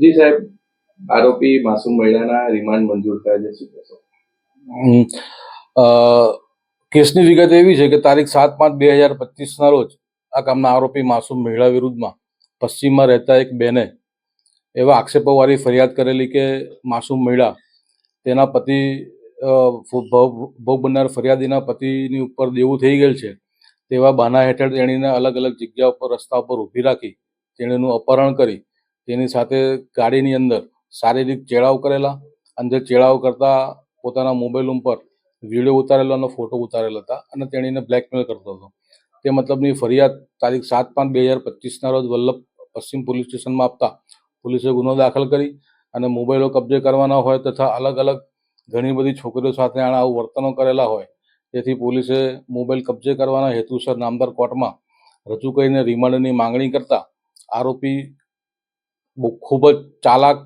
જી સાહેબ, આરોપી માસૂમ મહિલાના રિમાન્ડ મંજૂર થયા છે શું કહેશો? કેસની વિગત એવી છે કે તારીખ સાત પાંચ બે હજાર પચીસના રોજ આ કામના આરોપી માસૂમ મહિલા વિરુદ્ધમાં પશ્ચિમમાં રહેતા એક બેને એવા આક્ષેપોવાળી ફરિયાદ કરેલી કે માસૂમ મહિલા તેના પતિ ભોગ બનનાર ફરિયાદીના પતિની ઉપર દેવું થઈ ગયેલ છે. તેવા બાના હેઠળ તેણીને અલગ અલગ જગ્યા ઉપર, રસ્તા ઉપર ઊભી રાખી તેણીનું અપહરણ કરી તેની સાથે ગાડીની અંદર શારીરિક ચેડાવ કરેલા અંદર ચેડાવ કરતા પોતાના મોબાઈલ ઉપર વીડિયો ઉતારેલો અને ફોટો ઉતારેલા હતા અને તેણીને બ્લેકમેલ કરતો હતો. તે મતલબની ફરિયાદ તારીખ સાત પાંચ બે હજાર પચીસના રોજ વલ્લભ પશ્ચિમ પોલીસ સ્ટેશનમાં આપતા પોલીસે ગુનો દાખલ કરી અને મોબાઈલો કબજે કરવાના હોય તથા અલગ અલગ ઘણી બધી છોકરીઓ સાથે આણે આવું વર્તનો કરેલા હોય તેથી પોલીસે મોબાઈલ કબજે કરવાના હેતુસર નામદાર કોર્ટમાં રજૂ કરીને રિમાન્ડની માંગણી કરતા આરોપી બહુ ખૂબ જ ચાલાક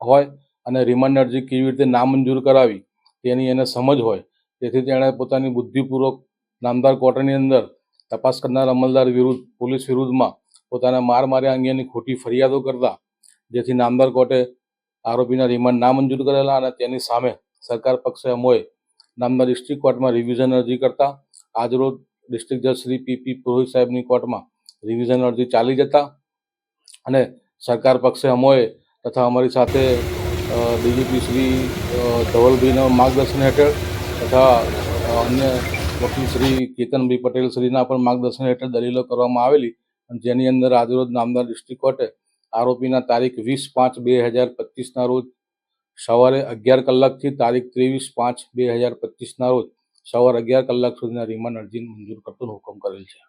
હોય અને રિમાન્ડ અરજી કેવી રીતે નામંજૂર કરાવી તેની એને સમજ હોય. તેથી તેણે પોતાની બુદ્ધિપૂર્વક નામદાર કોર્ટની અંદર તપાસ કરનાર અમલદાર વિરુદ્ધ, પોલીસ વિરુદ્ધમાં પોતાના માર માર્યા અંગેની ખોટી ફરિયાદો કરતા, જેથી નામદાર કોર્ટે આરોપીના રિમાન્ડ નામંજૂર કરેલા અને તેની સામે સરકાર પક્ષે અમોએ નામદાર ડિસ્ટ્રિક્ટ કોર્ટમાં રિવિઝન અરજી કરતા, આજરોજ ડિસ્ટ્રિક્ટ જજ શ્રી પી પી પુરોહિત સાહેબની કોર્ટમાં રિવિઝન અરજી ચાલી જતા અને સરકાર પક્ષે અમોએ તથા અમારી સાથે ડીજીપી શ્રી ધવલભાઈના માર્ગદર્શન હેઠળ તથા અન્ય વકીલ શ્રી કેતનભાઈ પટેલ શ્રીના પણ માર્ગદર્શન હેઠળ દલીલો કરવામાં આવેલી. જેની અંદર આજરોજ નામદાર ડિસ્ટ્રિક્ટ કોર્ટે આરોપીના તારીખ વીસ પાંચ બે હજાર પચીસના રોજ, સવારે અગિયાર કલાકથી તારીખ ત્રેવીસ પાંચ બે હજાર પચીસના રોજ, સવારે અગિયાર કલાક સુધીના રિમાન્ડ અરજી મંજૂર કરતો હુકમ કરેલ છે.